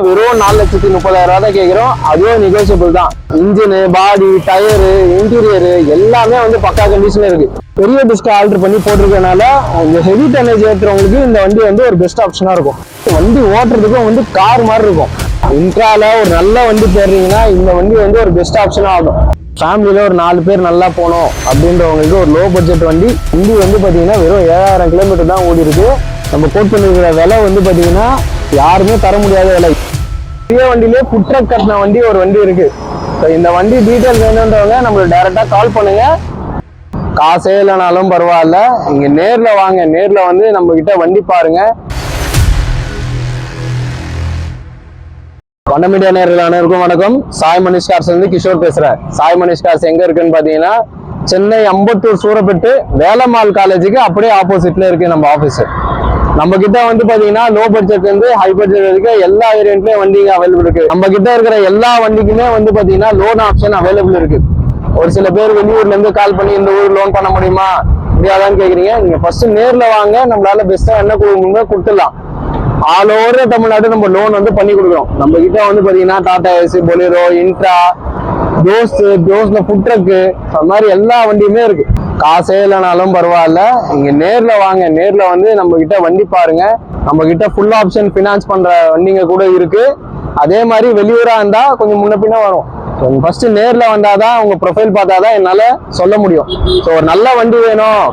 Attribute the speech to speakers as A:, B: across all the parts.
A: வெறும் நாலு லட்சத்தி முப்பதாயிரம் ரூபா தான் கேட்குறோம் அதுவும் நெகோசியபிள் தான். இன்ஜினு பாடி டயரு இன்டீரியரு எல்லாமே வந்து பக்கா கண்டிஷன் இருக்கு. பெரிய டிஸ்க் ஆல்டர் பண்ணி போட்டிருக்கனால இந்த ஹெவி டனேஜ் ஏற்றுறவங்களுக்கு இந்த வண்டி வந்து ஒரு பெஸ்ட் ஆப்ஷனாக இருக்கும். வண்டி ஓட்டுறதுக்கும் வந்து கார் மாதிரி இருக்கும். இன்ட்ரால ஒரு நல்ல வண்டி தேடுறீங்கன்னா இந்த வண்டி வந்து ஒரு பெஸ்ட் ஆப்ஷனாக ஆகும். ஃபேமிலியில் ஒரு நாலு பேர் நல்லா போகணும் அப்படின்றவங்களுக்கு ஒரு லோ பட்ஜெட் வண்டி. வண்டி வந்து பார்த்தீங்கன்னா வெறும் ஏழாயிரம் கிலோமீட்டர் தான் ஓடி இருக்கு நம்ம கோட் பண்ணிருக்கிற விலை வந்து பார்த்தீங்கன்னா யாருமே தர முடியாத விலை. சிஏ வண்டியிலே ஃபுட் ட்ரக் கட்டின வண்டி ஒரு வண்டி இருக்கு. ஸோ இந்த வண்டி டீட்டெயில் வேணுன்றவங்க நம்மளுக்கு டைரெக்டாக கால் பண்ணுங்க. காசே இல்லைனாலும் பரவாயில்ல. நீங்க நேர்ல வாங்க. நேர்ல வந்து நம்ம கிட்ட வண்டி பாருங்க. வண்ண மீடியா நேரில் அனைவருக்கும் வணக்கம். சாய் மனிஷ் கார்ஸ் வந்து கிஷோர் பேசுறேன் சாய் மனிஷ் கார்ஸ் எங்க இருக்குன்னு பாத்தீங்கன்னா சென்னை அம்பத்தூர் சூரப்பட்டு வேலம்மாள் காலேஜுக்கு அப்படியே ஆப்போசிட்ல இருக்கு நம்ம ஆபீஸ் நம்ம கிட்ட வந்து பாத்தீங்கன்னா லோ பட்ஜெட் இருந்து ஹை பட்ஜெட் வரைக்கும் எல்லா வேரியன்ட்லயும் வண்டிங்க அவைலபிள் இருக்கு. நம்ம கிட்ட இருக்கிற எல்லா வண்டிக்குமே வந்து பாத்தீங்கன்னா லோன் ஆப்ஷன் அவைலபிள் இருக்கு. ஒரு சில பேர் வெளியூர்ல இருந்து கால் பண்ணி இந்த ஊர் லோன் பண்ண முடியுமா? முடியாதான்னு கேக்குறீங்க. நீங்க ஃபர்ஸ்ட் நேர்ல வாங்க. நம்மளால பெஸ்டா என்ன கொடுக்கணுமோ கொடுத்துடலாம். ஆல் ஓவர் தமிழ்நாடு நம்ம லோன் வந்து பண்ணி கொடுக்குறோம். நம்ம கிட்ட வந்து பாத்தீங்கன்னா Tata Ace Bolero Intra Dost தோஸ்ல food truck அந்த மாதிரி எல்லா வண்டியுமே இருக்கு. காசே இல்லைனாலும் பரவாயில்ல. நீங்க நேர்ல வாங்க. நேர்ல வந்து நம்ம கிட்ட வண்டி பாருங்க. நம்ம கிட்ட ஃபுல் ஆப்ஷன் ஃபினான்ஸ் பண்ற வண்டிங்க கூட இருக்கு. அதே மாதிரி வெளியூரா இருந்தா கொஞ்சம் முன்ன பின்ன வரும். ஃபர்ஸ்ட் நேர்ல வந்தாதான் உங்க ப்ரொஃபைல் பார்த்தாதான் என்னால சொல்ல முடியும். ஸோ ஒரு நல்ல வண்டி வேணும்.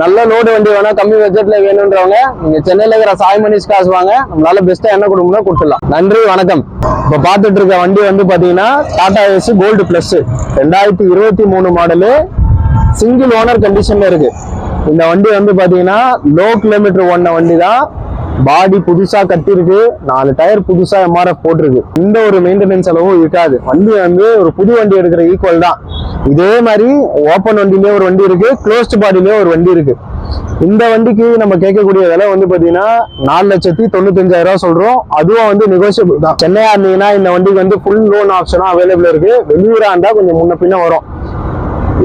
A: நல்ல லோடு வண்டி வேணா கம்மி பட்ஜெட்ல வேணும்ன்றவங்க நீங்க சென்னையில இருக்கிற சாய் மணிஷ் காசு வாங்க. நம்மளால பெஸ்டா என்ன கொடுக்கணும் கொடுத்துடலாம். நன்றி வணக்கம். இப்ப பார்த்துட்டு இருக்க வண்டி வந்து பாத்தீங்கன்னா டாடா ஏசி கோல்டு பிளஸ் ரெண்டாயிரத்தி இருபத்தி மூணு மாடலு சிங்கிள் ஓனர் கண்டிஷன்ல இருக்கு. இந்த வண்டி வந்து பாத்தீங்கன்னா லோ கிலோமீட்டர் ஓடின வண்டி தான் பாடி புதுசா கட்டிருக்கு நாலு டயர் புதுசா எம்ஆர்எஃப் போட்டிருக்கு. எந்த ஒரு மெயின்டெனன்ஸ் செலவும் இருக்காது. வண்டி வந்து ஒரு புது வண்டி எடுக்கிற ஈக்குவல் தான். இதே மாதிரி ஓப்பன் வண்டிலேயே ஒரு வண்டி இருக்கு. க்ளோஸ்ட் பாடியிலேயே ஒரு வண்டி இருக்கு. இந்த வண்டிக்கு நம்ம கேட்கக்கூடிய விலை வந்து பாத்தீங்கன்னா நாலு லட்சத்தி தொண்ணூத்தஞ்சாயிரம் ரூபா சொல்றோம். அதுவும் வந்து நெகோசியபிள் தான். சென்னையா இருந்தீங்கன்னா இந்த வண்டிக்கு வந்து ஃபுல் லோன் ஆப்ஷனும் அவைலபிள் இருக்கு. வெளியூரா இருந்தா கொஞ்சம் முன்ன பின்ன வரும்.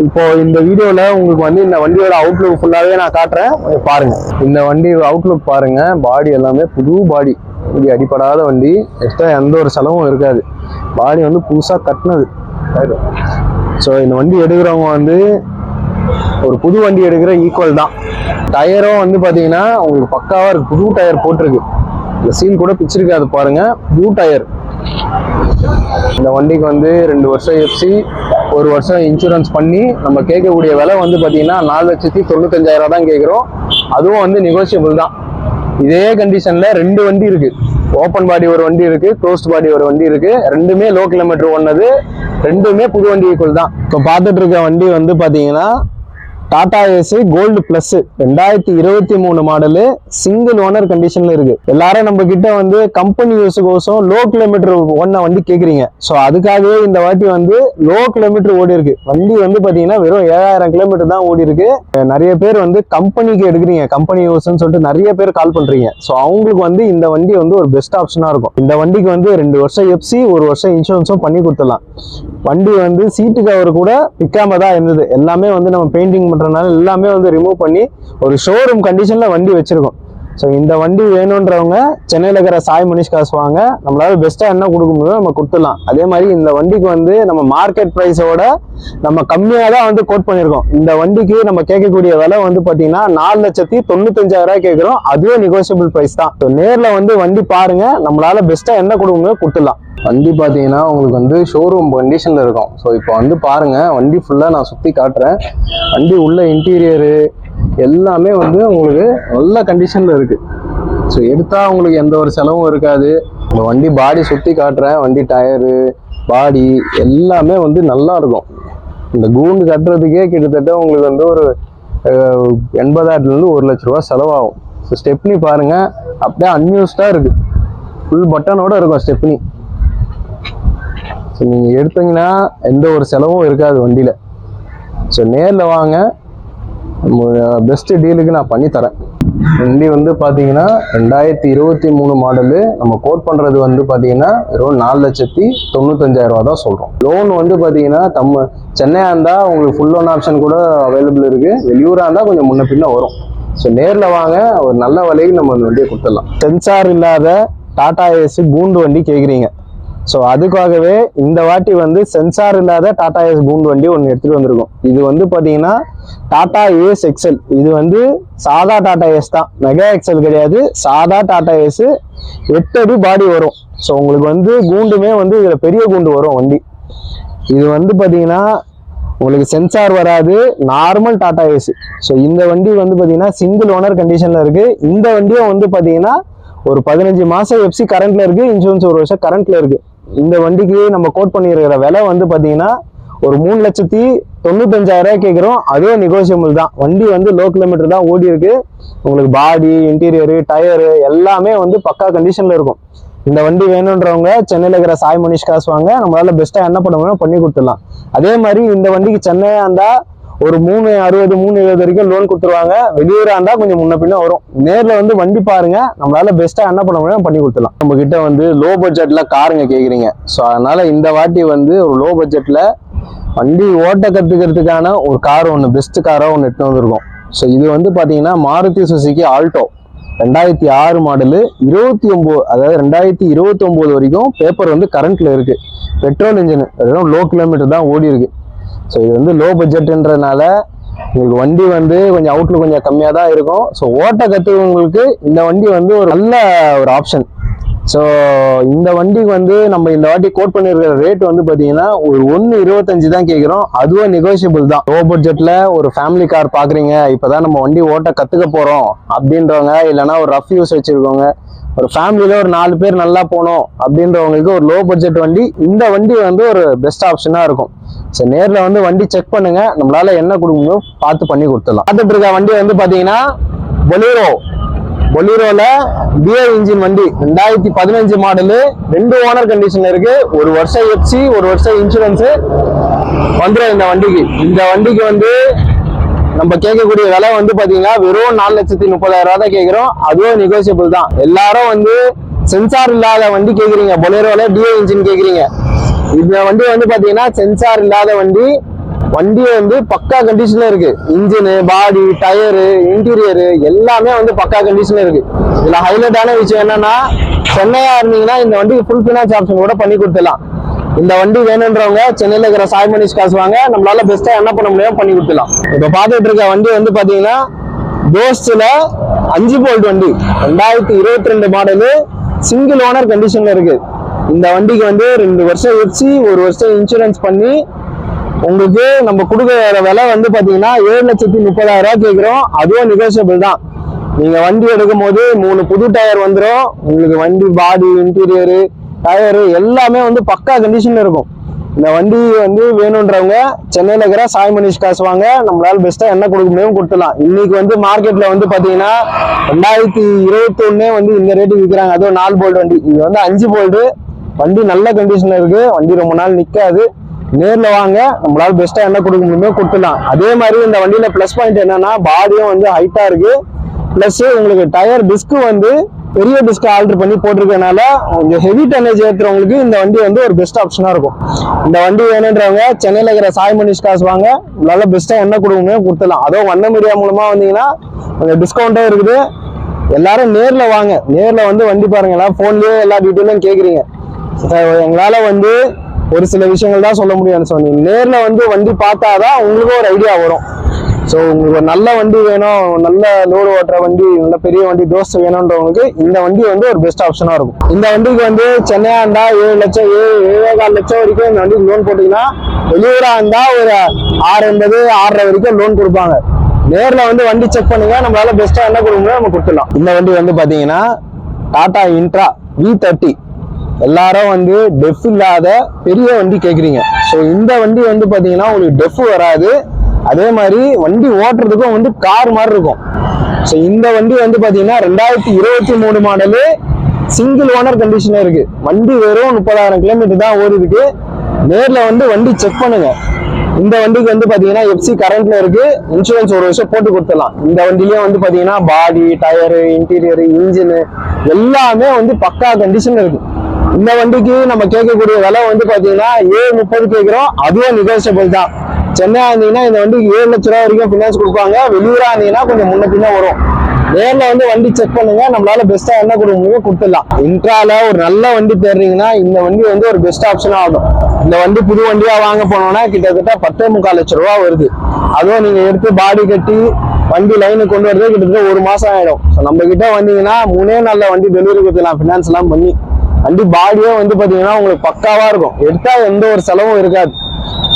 A: இப்போ இந்த வீடியோல உங்களுக்கு வந்து இந்த வண்டியோட அவுட்லுக் ஃபுல்லாவே நான் காட்டுறேன். பாருங்கள் பாருங்க. இந்த வண்டி அவுட்லுக் பாருங்க. பாடி எல்லாமே புது பாடி வண்டி அடிப்படாத வண்டி. எக்ஸ்ட்ரா எந்த ஒரு செலவும் இருக்காது. பாடி வந்து புதுசாக கட்டினது. ஸோ இந்த வண்டி எடுக்கிறவங்க வந்து ஒரு புது வண்டி எடுக்கிற ஈக்குவல் தான். டயரும் வந்து பார்த்தீங்கன்னா உங்களுக்கு பக்காவாக இருக்குது புது டயர் போட்டிருக்கு. இந்த சீல் கூட பிச்சிருக்காது பாருங்க. புது டயர் இந்த வண்டிக்கு வந்து ரெண்டு வருஷம் எஃப்சி ஒரு வருஷம் இன்சூரன்ஸ் பண்ணி நம்ம கேட்கக்கூடிய விலை வந்து பார்த்தீங்கன்னா நாலு லட்சத்தி தொண்ணூத்தஞ்சாயிரம் தான் கேட்குறோம். அதுவும் வந்து நெகோசியபிள் தான். இதே கண்டிஷனில் ரெண்டு வண்டி இருக்குது ஓப்பன் பாடி ஒரு வண்டி இருக்கு க்ளோஸ்ட் பாடி ஒரு வண்டி இருக்கு. ரெண்டுமே லோ கிலோமீட்டர் ஒன்னது ரெண்டுமே புது வண்டி ஈக்குவல் தான். இப்போ பார்த்துட்டு இருக்க வண்டி வந்து பார்த்தீங்கன்னா டாடா ஏசி கோல்டு பிளஸ் ரெண்டாயிரத்தி இருபத்தி மூணு மாடலு சிங்கிள் ஓனர் கண்டிஷன்ல இருக்கு. எல்லாரும் நம்ம கிட்ட வந்து கம்பெனி யூஸுக்கோசம் லோ கிலோமீட்டர் ஓடின வந்து கேக்குறீங்க. ஸோ அதுக்காகவே இந்த வாட்டி வந்து லோ கிலோமீட்டர் ஓடி இருக்கு. வண்டி வந்து பாத்தீங்கன்னா வெறும் ஏழாயிரம் கிலோமீட்டர் தான் ஓடி இருக்கு. நிறைய பேர் வந்து கம்பெனிக்கு எடுக்கிறீங்க. கம்பெனி யூஸ்ன்னு சொல்லிட்டு நிறைய பேர் கால் பண்றீங்க. ஸோ அவங்களுக்கு வந்து இந்த வண்டி வந்து ஒரு பெஸ்ட் ஆப்ஷனா இருக்கும். இந்த வண்டிக்கு வந்து ரெண்டு வருஷம் எஃப்சி ஒரு வருஷம் இன்சூரன்ஸும் பண்ணி கொடுத்துடலாம். வண்டி வந்து சீட்டு கவர் கூட பிக்காம தான் இருந்தது. எல்லாமே வந்து நம்ம பெயிண்டிங் பண்ணுறதுனால எல்லாமே வந்து ரிமூவ் பண்ணி ஒரு ஷோரூம் கண்டிஷன்ல வண்டி வச்சிருக்கோம். ஸோ இந்த வண்டி வேணுன்றவங்க சென்னையில் இருக்கிற சாய் மனிஷ் காசு வாங்க. நம்மளால பெஸ்ட்டாக என்ன கொடுக்க முடியும் நம்ம கொடுத்துடலாம். அதே மாதிரி இந்த வண்டிக்கு வந்து நம்ம மார்க்கெட் ப்ரைஸோட நம்ம கம்மியாக தான் வந்து கோட் பண்ணியிருக்கோம். இந்த வண்டிக்கு நம்ம கேட்கக்கூடிய விலை வந்து பார்த்தீங்கன்னா நாலு லட்சத்தி தொண்ணூத்தஞ்சாயிரம் ரூபாய் கேட்குறோம். அதுவே நெகோசியபிள் ப்ரைஸ் தான். ஸோ நேரில் வந்து வண்டி பாருங்க. நம்மளால பெஸ்ட்டாக என்ன கொடுக்க முடியும் கொடுத்துடலாம். வண்டி பார்த்தீங்கன்னா உங்களுக்கு வந்து ஷோரூம் கண்டிஷனில் இருக்கும். ஸோ இப்போ வந்து பாருங்கள் வண்டி ஃபுல்லாக நான் சுற்றி காட்டுறேன். வண்டி உள்ள இன்டீரியரு எல்லாமே வந்து உங்களுக்கு நல்ல கண்டிஷனில் இருக்கு. ஸோ எடுத்தா உங்களுக்கு எந்த ஒரு செலவும் இருக்காது. இந்த வண்டி பாடி சுற்றி காட்டுறேன் வண்டி டயரு பாடி எல்லாமே வந்து நல்லா இருக்கும். இந்த கூண்டு கட்டுறதுக்கே கிட்டத்தட்ட உங்களுக்கு வந்து ஒரு எண்பதாயிரத்துலேருந்து ஒரு லட்ச ரூபா செலவாகும். ஸோ ஸ்டெப்னி பாருங்க. அப்படியே அன்யூஸ்டாக இருக்கு. ஃபுல் பட்டனோட இருக்கும் ஸ்டெப்னி. ஸோ நீங்கள் எடுத்தீங்கன்னா எந்த ஒரு செலவும் இருக்காது வண்டியில். ஸோ நேரில் வாங்க. பெஸ்ட்டு டீலுக்கு நான் பண்ணி தரேன் வண்டி வந்து பார்த்தீங்கன்னா ரெண்டாயிரத்தி இருபத்தி மூணு மாடலு நம்ம கோட் பண்ணுறது வந்து பார்த்தீங்கன்னா வெறும் நாலு லட்சத்தி தொண்ணூத்தஞ்சாயிரம் ரூபா தான் சொல்கிறோம் லோன் வந்து பார்த்தீங்கன்னா தம்ம சென்னையாக இருந்தால் உங்களுக்கு ஃபுல் லோன் ஆப்ஷன் கூட அவைலபிள் இருக்குது வெளியூராக இருந்தால் கொஞ்சம் முன்ன பின்ன வரும். ஸோ நேரில் வாங்க ஒரு நல்ல விலைக்கு நம்ம அந்த வண்டியை கொடுத்துடலாம். சென்சார் இல்லாத டாடா ஏசி கூண்டு வண்டி கேட்குறீங்க ஸோ அதுக்காகவே இந்த வாட்டி வந்து சென்சார் இல்லாத டாடா ஏஸ் கூண்டு வண்டி ஒன்று எடுத்துகிட்டு வந்திருக்கோம். இது வந்து பார்த்தீங்கன்னா டாடா ஏஸ் எக்ஸல் இது வந்து சாதா டாடா ஏஸ் தான். மெகா எக்ஸல் கிடையாது. சாதா டாடா ஏஸு எட்டு அடி பாடி வரும். ஸோ உங்களுக்கு வந்து கூண்டுமே வந்து இதில் பெரிய கூண்டு வரும் வண்டி. இது வந்து பார்த்தீங்கன்னா உங்களுக்கு சென்சார் வராது. நார்மல் டாடா ஏஸ் ஸோ இந்த வண்டி வந்து பார்த்தீங்கன்னா சிங்கிள் ஓனர் கண்டிஷனில் இருக்குது இந்த வண்டியும் வந்து பார்த்தீங்கன்னா ஒரு பதினஞ்சு மாதம் எஃப்சி கரண்ட்டில் இருக்குது இன்சூரன்ஸ் ஒரு வருஷம் கரண்ட்டில் இருக்குது இந்த வண்டிக்கு நம்ம கோட் பண்ணியிருக்கிற விலை வந்து பார்த்தீங்கன்னா ஒரு மூணு லட்சத்தி தொண்ணூத்தஞ்சாயிரம் ரூபாய் கேட்குறோம். அதே நெகோசியபிள் தான். வண்டி வந்து லோ கிலோமீட்டர் தான் ஓடி இருக்கு. உங்களுக்கு பாடி இன்டீரியரு டயரு எல்லாமே வந்து பக்கா கண்டிஷனில் இருக்கும். இந்த வண்டி வேணுன்றவங்க சென்னையில் இருக்கிற சாய் மனிஷ் காசு வாங்க. நம்மளால பெஸ்ட்டாக என்ன பண்ண முடியும் பண்ணி கொடுத்துடலாம். அதே மாதிரி இந்த வண்டிக்கு சென்னையாக இருந்தால் ஒரு மூணு அறுபது மூணு எழுபது வரைக்கும் லோன் கொடுத்துருவாங்க. வெளியூரா இருந்தா கொஞ்சம் முன்ன பின்ன வரும். நேர்ல வந்து வண்டி பாருங்க. நம்மளால பெஸ்ட்டா என்ன பண்ண முடியும் பண்ணி கொடுத்துலாம் நம்ம கிட்ட வந்து லோ பட்ஜெட்ல காருங்க கேக்குறீங்க. ஸோ அதனால இந்த வாட்டி வந்து ஒரு லோ பட்ஜெட்ல வண்டி ஓட்ட கத்துக்கிறதுக்கான ஒரு கார் ஒன்று பெஸ்ட் காராக ஒன்று எடுத்து வந்திருக்கோம். ஸோ இது வந்து பார்த்தீங்கன்னா மாருதி சுசுகி ஆல்டோ. ரெண்டாயிரத்தி ஆறு மாடலு. இருபத்தி ஒம்பது அதாவது ரெண்டாயிரத்தி இருபத்தி ஒம்பது வரைக்கும் பேப்பர் வந்து கரண்ட்ல இருக்கு. பெட்ரோல் இன்ஜின் வெறும் லோ கிலோமீட்டர் தான் ஓடி இருக்கு ஸோ இது வந்து லோ பட்ஜெட்டுன்றனால உங்களுக்கு வண்டி வந்து கொஞ்சம் அவுட்ல கொஞ்சம் கம்மியாக தான் இருக்கும். ஸோ ஓட்ட கற்றுக்கவங்களுக்கு இந்த வண்டி வந்து ஒரு நல்ல ஒரு ஆப்ஷன் ஸோ இந்த வண்டிக்கு வந்து நம்ம இந்த வாட்டி கோட் பண்ணியிருக்கிற ரேட் வந்து பார்த்தீங்கன்னா ஒரு ஒன்று இருபத்தஞ்சு தான் கேட்குறோம் அதுவும் நெகோஷியபிள் தான். லோ பட்ஜெட்டில் ஒரு ஃபேமிலி கார் பார்க்குறீங்க இப்போ தான் நம்ம வண்டி ஓட்ட கற்றுக்க போகிறோம் அப்படின்றவங்க இல்லைன்னா ஒரு ரஃப் யூஸ் வச்சுருக்கோங்க ஒரு ஃபேமிலியில் ஒரு நாலு பேர் நல்லா போகணும் அப்படின்றவங்களுக்கு ஒரு லோ பட்ஜெட் வண்டி இந்த வண்டி வந்து ஒரு பெஸ்ட் ஆப்ஷனாக இருக்கும். சரி நேரில் வந்து வண்டி செக் பண்ணுங்க. நம்மளால என்ன கொடுக்கணுமோ பார்த்து பண்ணி கொடுத்துடலாம். பார்த்துட்டு இருக்க வண்டி வந்து பார்த்தீங்கன்னா பொலீரோ பொலீரோல பிஏ இன்ஜின் வண்டி ரெண்டாயிரத்தி பதினஞ்சு மாடலு ரெண்டு ஓனர் கண்டிஷன் இருக்கு. ஒரு வருஷம் எஃப்சி ஒரு வருஷம் இன்சூரன்ஸ் வந்துடும் இந்த வண்டிக்கு. இந்த வண்டிக்கு வந்து நம்ம கேட்கக்கூடிய விலை வந்து பாத்தீங்கன்னா வெறும் நாலு லட்சத்தி முப்பதாயிரம் ரூபாய் தான் கேட்கிறோம். அதுவும் நெகோசியபிள் தான். எல்லாரும் வந்து சென்சார் இல்லாத வண்டி கேட்குறீங்க. பொலேரோல டிஓ இன்ஜின் கேட்குறீங்க. இந்த வண்டி வந்து பாத்தீங்கன்னா சென்சார் இல்லாத வண்டி வண்டி வந்து பக்கா கண்டிஷன்ல இருக்கு. இன்ஜினு பாடி டயரு இன்டீரியரு எல்லாமே வந்து பக்கா கண்டிஷன்ல இருக்கு. இதுல ஹைலைட்டான விஷயம் என்னன்னா சென்னையா இருந்தீங்கன்னா இந்த வண்டிக்கு ஃபுல் ஃபினான்ஸ் ஆப்ஷன் கூட பண்ணி கொடுத்துடலாம். இந்த வண்டி வேணுன்றவங்க சென்னையில இருக்கிற சாய் மனிஷ் காசு வாங்க. நம்மளால பெஸ்டா என்ன பண்ண முடியும் பண்ணி கொடுத்துலாம் இப்ப பாத்துட்டு இருக்க வண்டி வந்து பாத்தீங்கன்னா தோஸ்ட்ல அஞ்சு போல்ட் வண்டி. ரெண்டாயிரத்தி இருபத்தி ரெண்டு மாடலு சிங்கிள் ஓனர் கண்டிஷன்ல இருக்கு. இந்த வண்டிக்கு வந்து ரெண்டு வருஷம் வச்சு ஒரு வருஷம் இன்சூரன்ஸ் பண்ணி உங்களுக்கு நம்ம கொடுக்குற விலை வந்து பாத்தீங்கன்னா ஏழு லட்சத்தி முப்பதாயிரம் ரூபா கேட்குறோம் அதுவும் நெகோசியபிள் தான். நீங்க வண்டி எடுக்கும் போது மூணு புது டயர் வந்துடும் உங்களுக்கு வண்டி பாடி இன்டீரியரு டயரு எல்லாமே வந்து பக்கா கண்டிஷன்ல இருக்கும். இந்த வண்டி வந்து வேணுன்றவங்க சென்னையில் இருக்கிற சாய் மனிஷ் காசு வாங்க நம்மளால பெஸ்ட்டாக என்ன கொடுக்க முடியும் கொடுத்துலாம் இன்னைக்கு வந்து மார்க்கெட்டில் வந்து பார்த்தீங்கன்னா ரெண்டாயிரத்தி இருபத்தொன்னே வந்து இந்த ரேட்டுக்கு விற்கிறாங்க அதுவும் நாலு போல்டு வண்டி. இது வந்து அஞ்சு போல்டு வண்டி நல்ல கண்டிஷனில் இருக்குது வண்டி ரொம்ப நாள் நிற்காது நேரில் வாங்க நம்மளால பெஸ்ட்டாக என்ன கொடுக்க முடியுமோ கொடுத்துலாம் அதே மாதிரி இந்த வண்டியில் ப்ளஸ் பாயிண்ட் என்னென்னா பாடியும் வந்து ஹைட்டாக இருக்குது ப்ளஸ்ஸு உங்களுக்கு டயர் டிஸ்க்கு வந்து பெரிய டிஸ்க் ஆல்டர் பண்ணி போட்டிருக்கனால கொஞ்சம் ஹெவி டன்னேஜ் ஏற்றுறவங்களுக்கு இந்த வண்டி வந்து ஒரு பெஸ்ட் ஆப்ஷனாக இருக்கும். இந்த வண்டி வேணுன்றவங்க சென்னையில் இருக்கிற சாய் மனிஷ் காசு வாங்க. நல்லா பெஸ்ட்டாக என்ன கொடுங்க கொடுத்துடலாம். அதுவும் வண்ண மீடியா மூலமாக வந்தீங்கன்னா கொஞ்சம் டிஸ்கவுண்ட்டும் இருக்குது. எல்லாரும் நேரில் வாங்க. நேரில் வந்து வண்டி பாருங்க. எல்லாம் ஃபோன்லேயே எல்லா டீட்டெயிலும் கேட்குறீங்க எங்களால் வந்து ஒரு சில விஷயங்கள் தான் சொல்ல முடியும்னு சொன்னீங்க நேரில் வந்து வண்டி பார்த்தாதான் உங்களுக்கும் ஒரு ஐடியா வரும். ஸோ உங்களுக்கு ஒரு நல்ல வண்டி வேணும் நல்ல லோடு ஓட்டுற வண்டி நல்ல பெரிய வண்டி தோஸ்து வேணுன்றவங்களுக்கு இந்த வண்டி வந்து ஒரு பெஸ்ட் ஆப்ஷனாக இருக்கும். இந்த வண்டிக்கு வந்து சென்னையா இருந்தால் ஏழு லட்சம் ஏழு ஏழே கால் லட்சம் வரைக்கும் இந்த வண்டிக்கு லோன் போட்டிங்கன்னா வெளியூராக இருந்தால் ஒரு ஆறு எண்பது ஆறரை வரைக்கும் லோன் கொடுப்பாங்க. நேரில் வந்து வண்டி செக் பண்ணுங்க நம்மளால பெஸ்ட்டாக என்ன கொடுக்க முடியும் நம்ம கொடுத்துடலாம். இந்த வண்டி வந்து பார்த்தீங்கன்னா டாடா இன்ட்ரா வி தேர்ட்டி எல்லாரும் வந்து டெஃப் இல்லாத பெரிய வண்டி கேட்குறீங்க ஸோ இந்த வண்டி வந்து பார்த்தீங்கன்னா உங்களுக்கு டெஃப் வராது. அதே மாதிரி வண்டி ஓட்டுறதுக்கும் வந்து கார் மாதிரி இருக்கும். ஸோ இந்த வண்டி வந்து பார்த்தீங்கன்னா ரெண்டாயிரத்தி இருபத்தி மூணு மாடலு சிங்கிள் ஓனர் கண்டிஷன் இருக்கு. வண்டி வெறும் முப்பதாயிரம் கிலோமீட்டர் தான் ஓடி இருக்கு வந்து வண்டி செக் பண்ணுங்க. இந்த வண்டிக்கு வந்து பார்த்தீங்கன்னா எஃப்சி கரண்ட்ல இருக்கு. இன்சூரன்ஸ் ஒரு வருஷம் போட்டு கொடுத்துடலாம். இந்த வண்டிலேயே வந்து பார்த்தீங்கன்னா பாடி டயரு இன்டீரியர் இன்ஜின் எல்லாமே வந்து பக்கா கண்டிஷன் இருக்கு. இந்த வண்டிக்கு நம்ம கேட்கக்கூடிய விலை வந்து பார்த்தீங்கன்னா ஏழு முப்பது கேட்குறோம். அதுவும் நிகழ்ச்சபிள் தான். சென்னை இருந்தீங்கன்னா இந்த வண்டி ஏழு லட்ச ரூபா வரைக்கும் ஃபினான்ஸ் கொடுப்பாங்க. வெளியூரா இருந்தீங்கன்னா கொஞ்சம் முன்ன பின்ன வரும். நேரில் வந்து வண்டி செக் பண்ணுங்க. நம்மளால பெஸ்ட்டாக என்ன கொடுக்க முடியும் கொடுத்துடலாம். இன்ட்ரால ஒரு நல்ல வண்டி தேடுறீங்கன்னா இந்த வண்டி வந்து ஒரு பெஸ்ட் ஆப்ஷனாக ஆகும். இந்த வண்டி புது வண்டியாக வாங்க போனோம்னா கிட்டத்தட்ட பத்தே முக்கால் லட்சம் ரூபா வருது. அதுவும் நீங்கள் எடுத்து பாடி கட்டி வண்டி லைனுக்கு கொண்டு வரது கிட்டத்தட்ட ஒரு மாதம் ஆகிடும் ஸோ நம்ம கிட்ட வந்தீங்கன்னா மூணே நாளில் வண்டி டெலிவரி கொடுத்துலாம் ஃபினான்ஸ் எல்லாம் பண்ணி. வண்டி பாடியே வந்து பார்த்தீங்கன்னா உங்களுக்கு பக்காவாக இருக்கும். எடுத்தால் எந்த ஒரு செலவும் இருக்காது.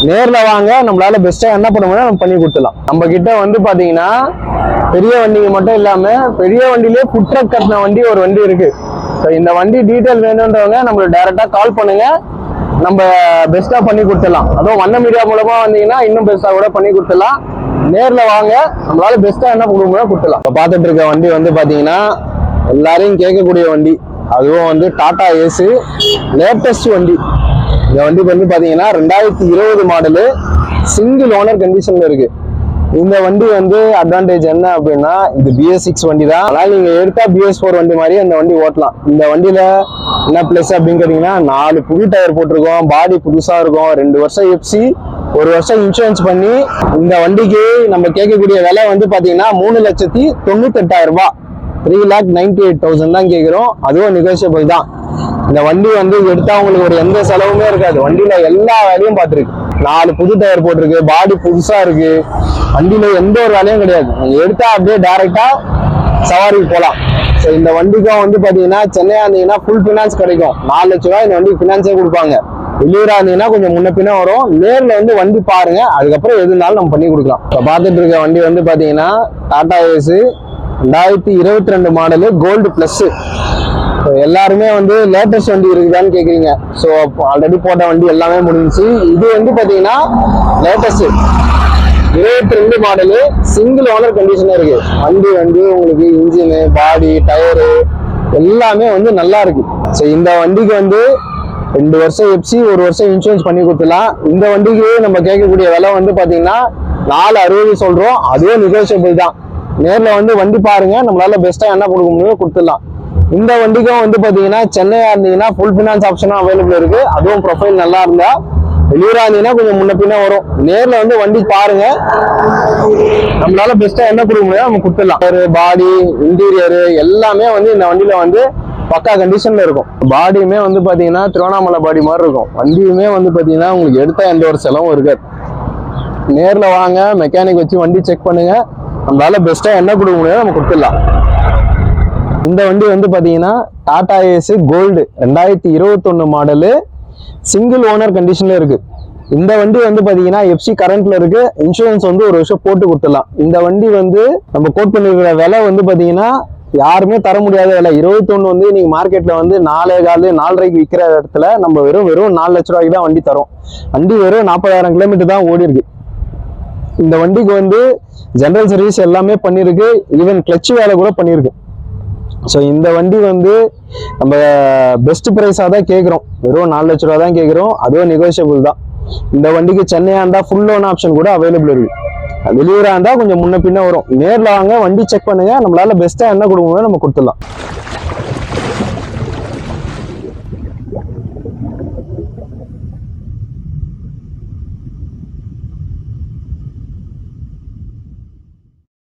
A: நேரில் வாங்க நம்மளால பெஸ்ட்டாக என்ன பண்ண முடியும் நம்ம பண்ணி கொடுத்துலாம் நம்ம கிட்ட வந்து பார்த்தீங்கன்னா பெரிய வண்டிங்க மட்டும் இல்லாமல் பெரிய வண்டியிலே ஃபுட் கட்டின வண்டி ஒரு வண்டி இருக்கு. ஸோ இந்த வண்டி டீட்டெயில் வேணுன்றவங்க நம்மளுக்கு டேரெக்டாக கால் பண்ணுங்க. நம்ம பெஸ்ட்டாக பண்ணி கொடுத்துடலாம். அதுவும் வண்ண மீடியா மூலமாக வந்தீங்கன்னா இன்னும் பெஸ்ட்டாக கூட பண்ணி கொடுத்துடலாம். நேரில் வாங்க நம்மளால பெஸ்ட்டாக என்ன கொடுக்க முடியும் கொடுத்துடலாம். இப்போ பார்த்துட்டு இருக்க வண்டி வந்து பார்த்தீங்கன்னா எல்லாரையும் கேட்கக்கூடிய வண்டி. அதுவும் வந்து டாடா ஏசு லேட்டஸ்ட் வண்டி. இந்த வண்டி வந்து பார்த்தீங்கன்னா ரெண்டாயிரத்தி இருபது மாடலு சிங்கிள் ஓனர் கண்டிஷன்ல இருக்கு. இந்த வண்டி வந்து அட்வான்டேஜ் என்ன அப்படின்னா இது பிஎஸ் சிக்ஸ் வண்டி தான் ஆனால் நீங்கள் எடுத்தால் பிஎஸ் ஃபோர் வண்டி மாதிரி அந்த வண்டி ஓட்டலாம். இந்த வண்டியில் என்ன ப்ளஸ் அப்படின்னு கேட்டிங்கன்னா நாலு புது டயர் போட்டிருக்கோம் பாடி புதுசாக இருக்கும். ரெண்டு வருஷம் எஃப்சி ஒரு வருஷம் இன்சூரன்ஸ் பண்ணி இந்த வண்டிக்கு நம்ம கேட்கக்கூடிய விலை வந்து பார்த்தீங்கன்னா மூணு லட்சத்தி தொண்ணூத்தெட்டாயிரம் ரூபாய். Three lakh ninety eight thousand தான் கேட்குறோம் அதுவும் நெகோசியபிள் தான். இந்த வண்டி வந்து எடுத்தா உங்களுக்கு ஒரு எந்த செலவுமே இருக்காது. வண்டியில எல்லா வேலையும் பார்த்துருக்கு. நாலு புது டயர் போட்டிருக்கு பாடி புதுசா இருக்கு. வண்டியில எந்த ஒரு வேலையும் கிடையாது. எடுத்தா அப்படியே டைரக்டா சவாரிக்கு போகலாம் ஸோ இந்த வண்டிக்கும் வந்து பாத்தீங்கன்னா சென்னையா இருந்தீங்கன்னா ஃபுல் ஃபினான்ஸ் கிடைக்கும். நாலு லட்ச ரூபாய் இந்த வண்டிக்கு ஃபினான்ஸே கொடுப்பாங்க. வெளியூரா இருந்தீங்கன்னா கொஞ்சம் முன்ன பின்ன வரும். நேர்ல வந்து வண்டி பாருங்க. அதுக்கப்புறம் எது இருந்தாலும் நம்ம பண்ணி கொடுக்கலாம். இப்போ பார்த்துட்டு இருக்க வண்டி வந்து பாத்தீங்கன்னா டாடா ஏசு ரெண்டாயிரத்தி இருபத்தி ரெண்டு மாடலு கோல்டு ஸோ எல்லாருமே வந்து லேட்டஸ்ட் வண்டி இருக்குதான்னு கேட்குறீங்க ஸோ ஆல்ரெடி போட்ட வண்டி எல்லாமே முடிஞ்சிச்சு. இது வந்து பார்த்தீங்கன்னா லேட்டஸ்ட் இருபத்தி ரெண்டு மாடலு சிங்கிள் ஓனர் கண்டிஷனாக இருக்கு. வண்டி வந்து உங்களுக்கு இன்ஜினு பாடி டயரு எல்லாமே வந்து நல்லா இருக்கு. ஸோ இந்த வண்டிக்கு வந்து ரெண்டு வருஷம் எப்சி ஒரு வருஷம் இன்சூரன்ஸ் பண்ணி கொடுத்துலாம் இந்த வண்டிக்கு நம்ம கேட்கக்கூடிய விலை வந்து பார்த்தீங்கன்னா நாலு அறுபது சொல்கிறோம் அதுவே நிகழ்ச்சியபிள் தான். நேரில் வந்து வண்டி பாருங்க. நம்மளால பெஸ்ட்டாக என்ன கொடுக்க முடியும் கொடுத்துடலாம். இந்த வண்டிக்கும் வந்து பார்த்தீங்கன்னா சென்னையா இருந்தீங்கன்னா ஃபுல் ஃபினான்ஸ் ஆப்ஷனும் அவைலபிள் இருக்கு. அதுவும் ப்ரொஃபைல் நல்லா இருந்தா வெளியூரா இருந்தீங்கன்னா கொஞ்சம் முன்ன பின்ன வரும். நேர்ல வந்து வண்டி பாருங்க. நம்மளால பெஸ்டா என்ன கொடுக்க முடியாது நம்ம கொடுத்துடலாம். ஒரு பாடி இன்டீரியர் எல்லாமே வந்து இந்த வண்டியில வந்து பக்கா கண்டிஷன்ல இருக்கும். பாடியுமே வந்து பாத்தீங்கன்னா திருவண்ணாமலை பாடி மாதிரி இருக்கும். வண்டியுமே வந்து பாத்தீங்கன்னா உங்களுக்கு எடுத்தா எந்த ஒரு செலவும் இருக்காது. நேர்ல வாங்க மெக்கானிக் வச்சு வண்டி செக் பண்ணுங்க. நம்மளால பெஸ்டா என்ன கொடுக்க முடியாது நம்ம கொடுத்துடலாம். இந்த வண்டி வந்து பார்த்தீங்கன்னா டாடா ஏஸ் கோல்டு ரெண்டாயிரத்தி இருபத்தொன்னு மாடலு சிங்கிள் ஓனர் கண்டிஷனில் இருக்குது இந்த வண்டி வந்து பார்த்தீங்கன்னா எஃப்சி கரண்ட்ல இருக்கு. இன்சூரன்ஸ் வந்து ஒரு வருஷம் போட்டு கொடுத்துடலாம். இந்த வண்டி வந்து நம்ம கோட் பண்ணிருக்கிற விலை வந்து பார்த்தீங்கன்னா யாருமே தர முடியாத விலை. இருபத்தொன்னு வந்து நீங்கள் மார்க்கெட்ல வந்து நாலே காலு நாலரைக்கு விற்கிற இடத்துல நம்ம வெறும் வெறும் நாலு லட்ச ரூபாய்க்கு தான் வண்டி தரும். வண்டி வெறும் நாற்பதாயிரம் கிலோமீட்டர் தான் ஓடி இருக்கு இந்த வண்டிக்கு வந்து ஜென்ரல் சர்வீஸ் எல்லாமே பண்ணியிருக்கு. ஈவன் கிளட்ச் வேலை கூட பண்ணியிருக்கு. ஸோ இந்த வண்டி வந்து நம்ம பெஸ்ட் ப்ரைஸாக தான் கேட்குறோம் வெறும் நாலு லட்ச ரூபா தான் கேட்குறோம் அதுவும் நெகோஷியபிள் தான். இந்த வண்டிக்கு சென்னையாக இருந்தால் ஃபுல் லோன் ஆப்ஷன் கூட அவைலபிள் இருக்குது வெளியூராக இருந்தால் கொஞ்சம் முன்ன பின்ன வரும். நேரில் வாங்க வண்டி செக் பண்ணுங்க. நம்மளால பெஸ்ட்டாக என்ன கொடுக்க நம்ம கொடுத்துடலாம்.